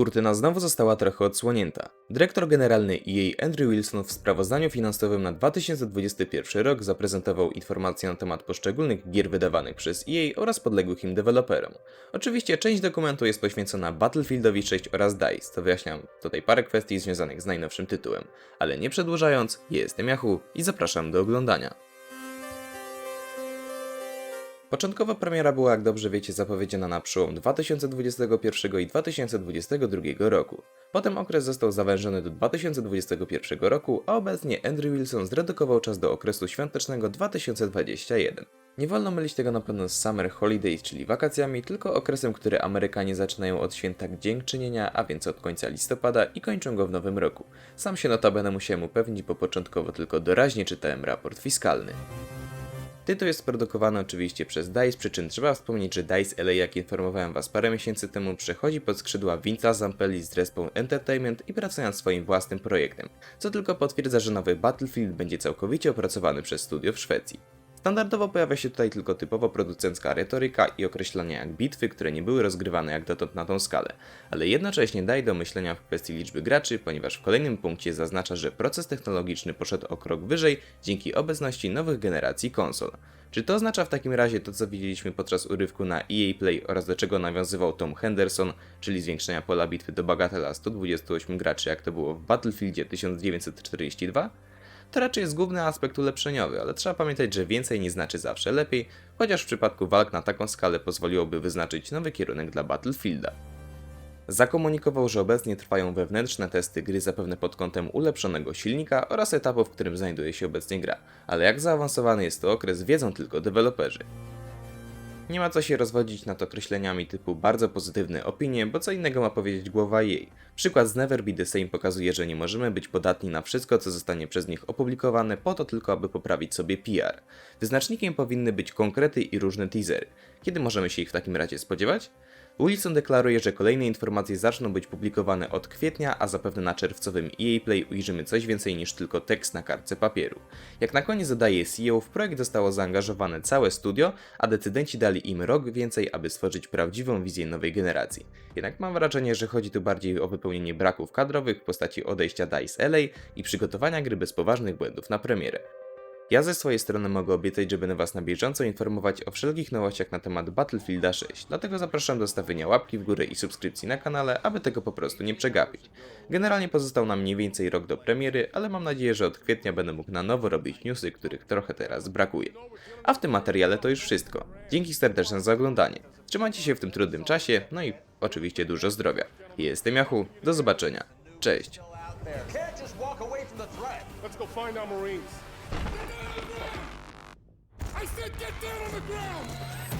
Kurtyna znowu została trochę odsłonięta. Dyrektor generalny EA Andrew Wilson w sprawozdaniu finansowym na 2021 rok zaprezentował informacje na temat poszczególnych gier wydawanych przez EA oraz podległych im deweloperom. Oczywiście część dokumentu jest poświęcona Battlefieldowi 6 oraz DICE, to wyjaśniam tutaj parę kwestii związanych z najnowszym tytułem. Ale nie przedłużając, jestem Yahoo i zapraszam do oglądania. Początkowa premiera była, jak dobrze wiecie, zapowiedziana na przełom 2021 i 2022 roku. Potem okres został zawężony do 2021 roku, a obecnie Andrew Wilson zredukował czas do okresu świątecznego 2021. Nie wolno mylić tego na pewno z Summer Holidays, czyli wakacjami, tylko okresem, który Amerykanie zaczynają od święta Dziękczynienia, a więc od końca listopada i kończą go w nowym roku. Sam się notabene musiałem upewnić, bo początkowo tylko doraźnie czytałem raport fiskalny. Tytuł jest produkowany oczywiście przez DICE, przy czym trzeba wspomnieć, że DICE LA, jak informowałem was parę miesięcy temu, przechodzi pod skrzydła Vince'a Zampelli z Respawn Entertainment i pracuje nad swoim własnym projektem, co tylko potwierdza, że nowy Battlefield będzie całkowicie opracowany przez studio w Szwecji. Standardowo pojawia się tutaj tylko typowo producencka retoryka i określania jak bitwy, które nie były rozgrywane jak dotąd na tą skalę, ale jednocześnie daje do myślenia w kwestii liczby graczy, ponieważ w kolejnym punkcie zaznacza, że proces technologiczny poszedł o krok wyżej dzięki obecności nowych generacji konsol. Czy to oznacza w takim razie to, co widzieliśmy podczas urywku na EA Play oraz do czego nawiązywał Tom Henderson, czyli zwiększenia pola bitwy do bagatela 128 graczy, jak to było w Battlefieldzie 1942? To raczej jest główny aspekt ulepszeniowy, ale trzeba pamiętać, że więcej nie znaczy zawsze lepiej, chociaż w przypadku walk na taką skalę pozwoliłoby wyznaczyć nowy kierunek dla Battlefielda. Zakomunikował, że obecnie trwają wewnętrzne testy gry zapewne pod kątem ulepszonego silnika oraz etapu, w którym znajduje się obecnie gra, ale jak zaawansowany jest to okres wiedzą tylko deweloperzy. Nie ma co się rozwodzić nad określeniami typu bardzo pozytywne opinie, bo co innego ma powiedzieć głowa jej. Przykład z Never Be The Same pokazuje, że nie możemy być podatni na wszystko, co zostanie przez nich opublikowane, po to tylko, aby poprawić sobie PR. Wyznacznikiem powinny być konkrety i różne teasery. Kiedy możemy się ich w takim razie spodziewać? Wilson deklaruje, że kolejne informacje zaczną być publikowane od kwietnia, a zapewne na czerwcowym EA Play ujrzymy coś więcej niż tylko tekst na kartce papieru. Jak na koniec dodaje CEO, w projekt zostało zaangażowane całe studio, a decydenci dali im rok więcej, aby stworzyć prawdziwą wizję nowej generacji. Jednak mam wrażenie, że chodzi tu bardziej o wypełnienie braków kadrowych w postaci odejścia DICE LA i przygotowania gry bez poważnych błędów na premierę. Ja ze swojej strony mogę obiecać, że będę Was na bieżąco informować o wszelkich nowościach na temat Battlefielda 6, dlatego zapraszam do stawienia łapki w górę i subskrypcji na kanale, aby tego po prostu nie przegapić. Generalnie pozostał nam mniej więcej rok do premiery, ale mam nadzieję, że od kwietnia będę mógł na nowo robić newsy, których trochę teraz brakuje. A w tym materiale to już wszystko. Dzięki serdeczne za oglądanie. Trzymajcie się w tym trudnym czasie, no i oczywiście dużo zdrowia. Jestem Yahoo, do zobaczenia. Cześć. I said get down on the ground!